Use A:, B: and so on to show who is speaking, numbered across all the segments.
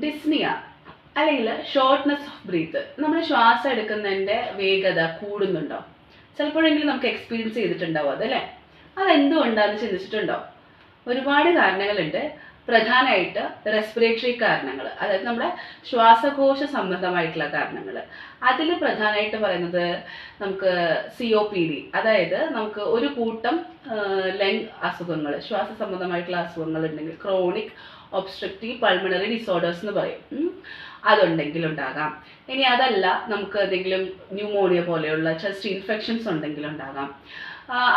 A: Dyspnoea അല്ലെങ്കിൽ shortness of breath നമ്മൾ ശ്വാസം എടുക്കുന്നതിന്റെ വേഗത കൂടുന്നുണ്ടോ? ചിലപ്പോഴെങ്കിലും നമുക്ക് എക്സ്പീരിയൻസ് ചെയ്തിട്ടുണ്ടാവും അതല്ലേ അതെന്തുകൊണ്ടാന്ന് ചിന്തിച്ചിട്ടുണ്ടോ? ഒരുപാട് കാരണങ്ങളുണ്ട്. പ്രധാനമായിട്ട് റെസ്പിറേറ്ററി കാരണങ്ങൾ അതായത് നമ്മുടെ ശ്വാസകോശ സംബന്ധമായിട്ടുള്ള കാരണങ്ങൾ. അതിൽ പ്രധാനമായിട്ട് പറയുന്നത് നമുക്ക് സി ഒ പി ഡി അതായത് നമുക്ക് ഒരു കൂട്ടം ലങ് അസുഖങ്ങൾ ശ്വാസ സംബന്ധമായിട്ടുള്ള അസുഖങ്ങൾ ഉണ്ടെങ്കിൽ ക്രോണിക് ഒബ്സ്ട്രക്റ്റീവ് പൾമണറി ഡിസോർഡേഴ്സ് എന്ന് പറയും. അതുണ്ടെങ്കിൽ ഉണ്ടാകാം. ഇനി അതല്ല നമുക്ക് എന്തെങ്കിലും ന്യൂമോണിയ പോലെയുള്ള ചെസ്റ്റ് ഇൻഫെക്ഷൻസ് ഉണ്ടെങ്കിൽ ഉണ്ടാകാം.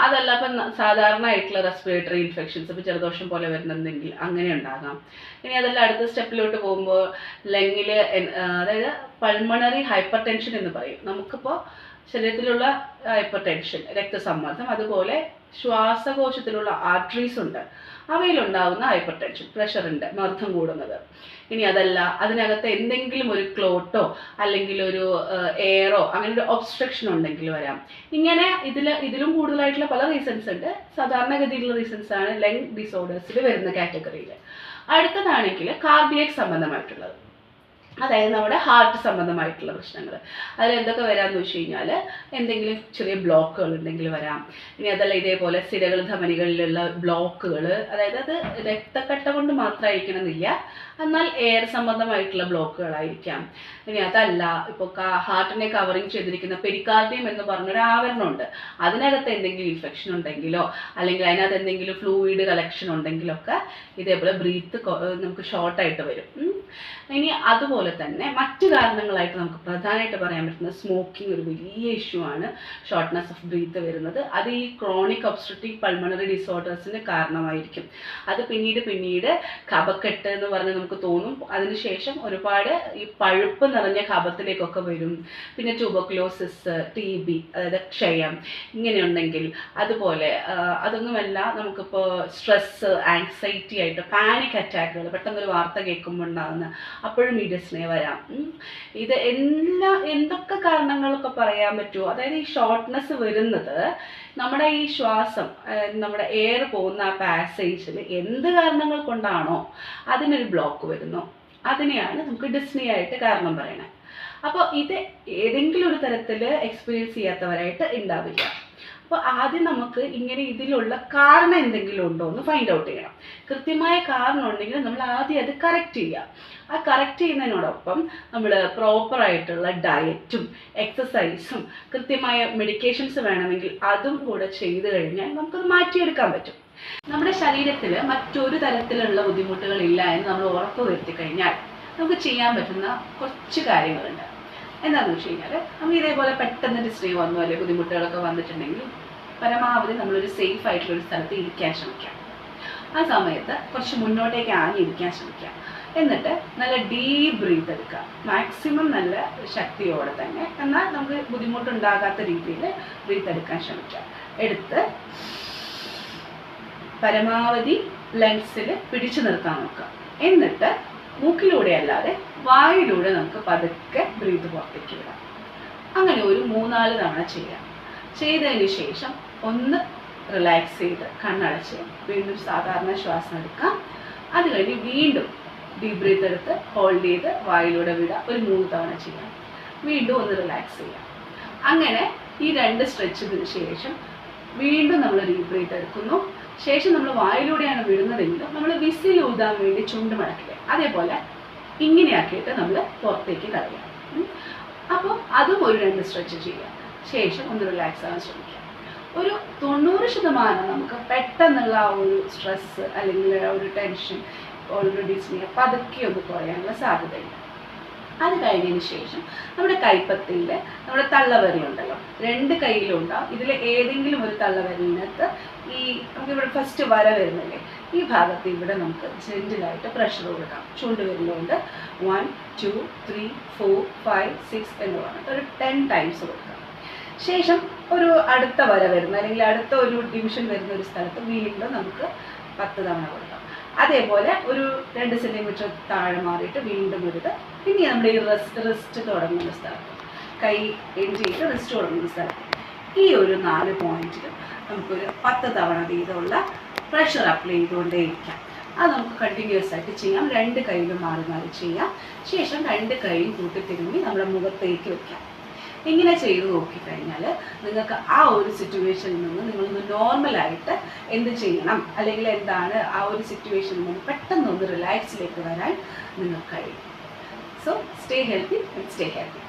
A: അതല്ല ഇപ്പം സാധാരണ ആയിട്ടുള്ള റെസ്പിറേറ്ററി ഇൻഫെക്ഷൻസ് ഇപ്പോൾ ജലദോഷം പോലെ വരുന്നുണ്ടെങ്കിൽ അങ്ങനെ ഉണ്ടാകാം. ഇനി അതല്ല അടുത്ത സ്റ്റെപ്പിലോട്ട് പോകുമ്പോൾ ലങ്ങിൽ അതായത് പൾമണറി ഹൈപ്പർ ടെൻഷൻ എന്ന് പറയും. നമുക്കിപ്പോൾ ശരീരത്തിലുള്ള ഹൈപ്പർ ടെൻഷൻ രക്തസമ്മർദ്ദം അതുപോലെ ശ്വാസകോശത്തിലുള്ള ആർട്ടറീസ് ഉണ്ട്. അവയിലുണ്ടാവുന്ന ഹൈപ്പർ ടെൻഷൻ പ്രഷറുണ്ട് മർദ്ദം കൂടുന്നത്. ഇനി അതല്ല അതിനകത്ത് എന്തെങ്കിലും ഒരു ക്ലോട്ടോ അല്ലെങ്കിൽ ഒരു എയറോ അങ്ങനെ ഒരു ഒബ്സ്ട്രക്ഷൻ ഉണ്ടെങ്കിൽ വരാം. ഇങ്ങനെ ഇതിൽ ഇതിലും കൂടുതലായിട്ടുള്ള പല റീസൺസ് ഉണ്ട്. സാധാരണഗതിയിലുള്ള റീസൺസ് ആണ് ലങ് ഡിസോർഡേഴ്സിൽ വരുന്ന കാറ്റഗറിയിൽ അടുത്തതാണെങ്കിൽ കാർഡിയക് സംബന്ധമായിട്ടുള്ളത്. അതായത് നമ്മുടെ ഹാർട്ട് സംബന്ധമായിട്ടുള്ള പ്രശ്നങ്ങൾ അതിൽ എന്തൊക്കെ വരാമെന്ന് വെച്ച് കഴിഞ്ഞാൽ എന്തെങ്കിലും ചെറിയ ബ്ലോക്കുകൾ ഉണ്ടെങ്കിൽ വരാം. ഇനി അതല്ല ഇതേപോലെ സ്ഥിരകൾ ധമനികളിലുള്ള ബ്ലോക്കുകൾ അതായത് അത് രക്തക്കട്ട കൊണ്ട് മാത്രമായിരിക്കണമെന്നില്ല എന്നാൽ എയർ സംബന്ധമായിട്ടുള്ള ബ്ലോക്കുകളായിരിക്കാം ഇനി അതല്ല ഇപ്പോൾ ഹാർട്ടിനെ കവറിങ് ചെയ്തിരിക്കുന്ന പെരിക്കാർഡിയം എന്ന് പറഞ്ഞൊരു ആവരണമുണ്ട്. അതിനകത്ത് എന്തെങ്കിലും ഇൻഫെക്ഷൻ ഉണ്ടെങ്കിലോ അല്ലെങ്കിൽ അതിനകത്ത് എന്തെങ്കിലും ഫ്ലൂയിഡ് കളക്ഷൻ ഉണ്ടെങ്കിലൊക്കെ ഇതേപോലെ ബ്രീത്ത് നമുക്ക് ഷോർട്ടായിട്ട് വരും. ഇനി അതുപോലെ തന്നെ മറ്റു കാരണങ്ങളായിട്ട് നമുക്ക് പ്രധാനമായിട്ട് പറയാൻ പറ്റുന്നത് സ്മോക്കിംഗ് ഒരു വലിയ ഇഷ്യൂ ആണ്. ഷോർട്ട്നെസ് ഓഫ് ബ്രീത്ത് വരുന്നത്. അത് ഈ ക്രോണിക് ഒബ്സ്ട്രക്റ്റീവ് പൾമണറി ഡിസോർഡേഴ്സിന് കാരണമായിരിക്കും. അത് പിന്നീട് പിന്നീട് കപക്കെട്ട് എന്ന് പറഞ്ഞ് നമുക്ക് തോന്നും. അതിനുശേഷം ഒരുപാട് ഈ പഴുപ്പ് നിറഞ്ഞ കപത്തിലേക്കൊക്കെ വരും. പിന്നെ ട്യൂബക്ലോസിസ് ടി ബി അതായത് ക്ഷയം ഇങ്ങനെയുണ്ടെങ്കിൽ അതുപോലെ അതൊന്നുമല്ല നമുക്കിപ്പോൾ സ്ട്രെസ് ആങ്സൈറ്റി ആയിട്ട് പാനിക് അറ്റാക്കുകൾ പെട്ടെന്നൊരു വാർത്ത കേൾക്കുമ്പോൾ ഉണ്ടാകുന്ന അപ്പോഴും ഈ ഡിസ്നെ വരാം. ഇത് എല്ലാ എന്തൊക്കെ കാരണങ്ങളൊക്കെ പറയാൻ പറ്റുമോ അതായത് ഈ ഷോർട്ട്നെസ് വരുന്നത് നമ്മുടെ ഈ ശ്വാസം നമ്മുടെ എയർ പോകുന്ന ആ പാസേജിൽ എന്ത് കാരണങ്ങൾ കൊണ്ടാണോ അതിനൊരു ബ്ലോക്ക് വരുന്നു. അതിനെയാണ് നമുക്ക് ഡിസ്നി ആയിട്ട് കാരണം പറയണത് അപ്പോൾ ഇത് ഏതെങ്കിലും ഒരു തരത്തിൽ എക്സ്പീരിയൻസ് ചെയ്യാത്തവരായിട്ട് ഉണ്ടാവില്ല അപ്പോൾ ആദ്യം നമുക്ക് ഇങ്ങനെ ഇതിലുള്ള കാരണം എന്തെങ്കിലും ഉണ്ടോ എന്ന് ഫൈൻഡ് ഔട്ട് ചെയ്യണം. കൃത്യമായ കാരണം ഉണ്ടെങ്കിൽ നമ്മൾ ആദ്യം അത് കറക്റ്റ് ചെയ്യുക ആ കറക്റ്റ് ചെയ്യുന്നതിനോടൊപ്പം നമ്മൾ പ്രോപ്പറായിട്ടുള്ള ഡയറ്റും എക്സസൈസും കൃത്യമായ മെഡിക്കേഷൻസ് വേണമെങ്കിൽ അതും കൂടെ ചെയ്തു കഴിഞ്ഞാൽ നമുക്കത് മാറ്റിയെടുക്കാൻ പറ്റും. നമ്മുടെ ശരീരത്തിൽ മറ്റൊരു തരത്തിലുള്ള ബുദ്ധിമുട്ടുകളില്ല എന്ന് നമ്മൾ ഉറപ്പ് വരുത്തി കഴിഞ്ഞാൽ നമുക്ക് ചെയ്യാൻ പറ്റുന്ന കുറച്ച് കാര്യങ്ങളുണ്ട്. എന്താണെന്ന് വെച്ച് കഴിഞ്ഞാൽ നമുക്ക് ഇതേപോലെ പെട്ടെന്ന് സ്ത്രീ വന്നു അല്ലെങ്കിൽ ബുദ്ധിമുട്ടുകളൊക്കെ വന്നിട്ടുണ്ടെങ്കിൽ പരമാവധി നമ്മളൊരു സേഫ് ആയിട്ടുള്ള ഒരു സ്ഥലത്ത് ഇരിക്കാൻ ശ്രമിക്കാം ആ സമയത്ത് കുറച്ച് മുന്നോട്ടേക്ക് ആഞ്ഞിരിക്കാൻ ശ്രമിക്കാം എന്നിട്ട് നല്ല ഡീപ് ബ്രീത്ത് എടുക്കുക. മാക്സിമം നല്ല ശക്തിയോടെ തന്നെ. എന്നാൽ നമുക്ക് ബുദ്ധിമുട്ടുണ്ടാകാത്ത രീതിയിൽ ബ്രീത്ത് എടുക്കാൻ ശ്രമിക്കാം എടുത്ത് പരമാവധി ലങ്സിൽ പിടിച്ചു നിർത്താൻ നോക്കുക. എന്നിട്ട് മൂക്കിലൂടെ അല്ലാതെ വായിലൂടെ നമുക്ക് പതുക്കെ ബ്രീത്ത് പുറത്തേക്ക് വിടാം. അങ്ങനെ ഒരു മൂന്നാൽ തവണ ചെയ്യാം. ചെയ്തതിന് ശേഷം ഒന്ന് റിലാക്സ് ചെയ്ത് കണ്ണടച്ച് വീണ്ടും സാധാരണ ശ്വാസം എടുക്കാം. അത് കഴിഞ്ഞ് വീണ്ടും ഡീപ് ബ്രീത്ത് എടുത്ത് ഹോൾഡ് ചെയ്ത് വായിലൂടെ വിടുക. ഒരു മൂന്ന് തവണ ചെയ്യാം. വീണ്ടും ഒന്ന് റിലാക്സ് ചെയ്യാം. അങ്ങനെ ഈ രണ്ട് സ്ട്രെച്ചിന് ശേഷം വീണ്ടും നമ്മൾ ഡീപ് ബ്രീത്ത് എടുക്കുന്നു. ശേഷം നമ്മൾ വായിലൂടെയാണ് വിടുന്നതെങ്കിലും നമ്മൾ വിസിൽ ഊതാൻ വേണ്ടി ചുണ്ട് മടക്കില്ലേ? അതേപോലെ ഇങ്ങനെയാക്കിയിട്ട് നമ്മൾ പുറത്തേക്ക് കളയാം അപ്പോൾ അതും ഒരു രണ്ട് സ്ട്രെച്ച് ചെയ്യാം ശേഷം ഒന്ന് റിലാക്സ് ആവാൻ ശ്രമിക്കാം ഒരു തൊണ്ണൂറ് ശതമാനം നമുക്ക് പെട്ടെന്നുള്ള ആ ഒരു സ്ട്രെസ്സ് അല്ലെങ്കിൽ ഒരു ടെൻഷൻ ഓൾറെഡി പതുക്കെ ഒന്ന് കുറയാനുള്ള സാധ്യതയുണ്ട് അത് കഴിഞ്ഞതിന് ശേഷം നമ്മുടെ കൈപ്പത്തിയിൽ നമ്മുടെ തള്ളവിരലുണ്ടല്ലോ രണ്ട് കയ്യിലും ഉണ്ടാവും ഇതിൽ ഏതെങ്കിലും ഒരു തള്ളവരലിനകത്ത് ഈ നമുക്ക് ഇവിടെ ഫസ്റ്റ് വര വരുന്നില്ലേ? ഈ ഭാഗത്ത് ഇവിടെ നമുക്ക് ജെന്റിലായിട്ട് പ്രഷർ കൊടുക്കാം. ചൂണ്ടുവിരലുകൊണ്ട് one two three four five six എന്ന് പറഞ്ഞിട്ട് ഒരു ടെൻ ടൈംസ് കൊടുക്കാം. ശേഷം ഒരു അടുത്ത വര വരുന്ന അല്ലെങ്കിൽ അടുത്ത ഒരു ഡിവിഷൻ വരുന്ന ഒരു സ്ഥലത്ത് വീണ്ടും നമുക്ക് പത്ത് തവണ കൊടുക്കാം. അതേപോലെ ഒരു രണ്ട് സെന്റിമീറ്റർ താഴെ മാറിയിട്ട് വീണ്ടും ഒരു ഇത്. പിന്നെ നമ്മുടെ ഈ റെസ്റ്റ് റെസ്റ്റ് തുടങ്ങുന്ന സ്ഥലത്ത്. കൈ എൻഡ് ചെയ്ത് റെസ്റ്റ് തുടങ്ങുന്ന സ്ഥലത്ത് ഈ ഒരു നാല് പോയിന്റിൽ നമുക്കൊരു പത്ത് തവണ വീതമുള്ള പ്രഷർ അപ്ലൈ ചെയ്തുകൊണ്ടേയിരിക്കാം. അത് നമുക്ക് കണ്ടിന്യൂസ് ആയിട്ട് ചെയ്യാം. രണ്ട് കൈയിലും മാറി മാറി ചെയ്യാം. ശേഷം രണ്ട് കൈയും കൂട്ടി തിരുമ്മി നമ്മുടെ മുഖത്തേക്ക് വെക്കാം. ഇങ്ങനെ ചെയ്ത് നോക്കിക്കഴിഞ്ഞാൽ നിങ്ങൾക്ക് ആ ഒരു സിറ്റുവേഷനിൽ നിന്ന് നിങ്ങളൊന്ന് നോർമലായിട്ട് എന്ത് ചെയ്യണം? അല്ലെങ്കിൽ എന്താണ് ആ ഒരു സിറ്റുവേഷനിൽ നിന്ന് പെട്ടെന്ന് ഒന്ന് റിലാക്സിലേക്ക് വരാൻ നിങ്ങൾക്ക് കഴിയും. So stay healthy and stay happy